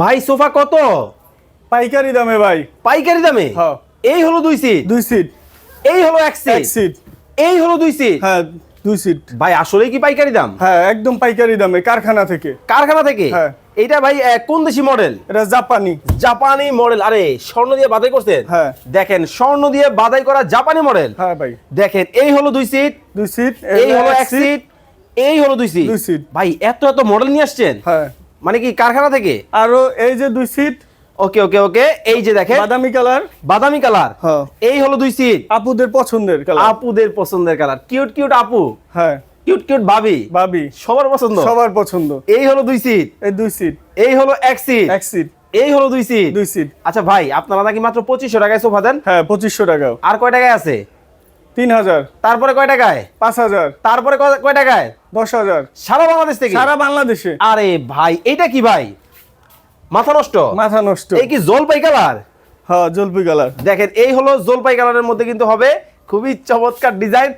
ভাই সোফা কত? পাইকারি দামে ভাই। পাইকারি দামে? হ্যাঁ। এই হলো দুই সিট দুই সিট এই হলো এক এক সিট সিট এই হলো দুই সিট হ্যাঁ দুই সিট ভাই আসলে কি পাইকারি দাম? হ্যাঁ একদম পাইকারি দামে কারখানা থেকে। কারখানা থেকে? হ্যাঁ। এটা ভাই কোন দেশি মডেল এটা জাপানি। জাপানি মডেল আরে স্বর্ণ দিয়ে বাদাই করছে হ্যাঁ। দেখেন স্বর্ণ দিয়ে বাদাই করা জাপানি মডেল হ্যাঁ ভাই। দেখেন এই হলো দুই সিট দুই সিট এই হলো এক সিট এই হলো দুই সিট দুই সিট। ভাই এত এত মডেল নিয়ে আসছেন? হ্যাঁ। মানে কি কারখানা থেকে? আরও এই যে দুই সিট ওকে ওকে ওকে এই যে দেখেন। বাদামি কালার। বাদামি কালার? এই হলো দুই সিট আপুদের পছন্দের কালার। আপুদের পছন্দের কালার। কিউট কিউট আপু। হ্যাঁ। কিউট কিউট ভাবি। বাবি সবার পছন্দ? সবার পছন্দ। এই হলো দুই সিট এই দুই সিট এই হলো এক সিট এক সিট এই হলো দুই সিট দুই সিট আচ্ছা ভাই আপনারা নাকি মাত্র পঁচিশশো টাকায় সোফা দেন? হ্যাঁ পঁচিশশো টাকাও। আর কয় টাকায় আছে? তিন হাজার। তারপরে কয় টাকায়? পাঁচ হাজার। তারপরে কয়- কয় টাকায়? দশ হাজার। সারা বাংলাদেশ থেকে? সারা বাংলাদেশে। আরে ভাই এটা কি ভাই? মাথা নষ্ট? মাথা নষ্ট। এই কি জলপাই কালার? হ্যাঁ জলপাই কালার। দেখেন এই হলো জলপাই কালারের মধ্যে কিন্তু হবে খুবই চমৎকার ডিজাইন।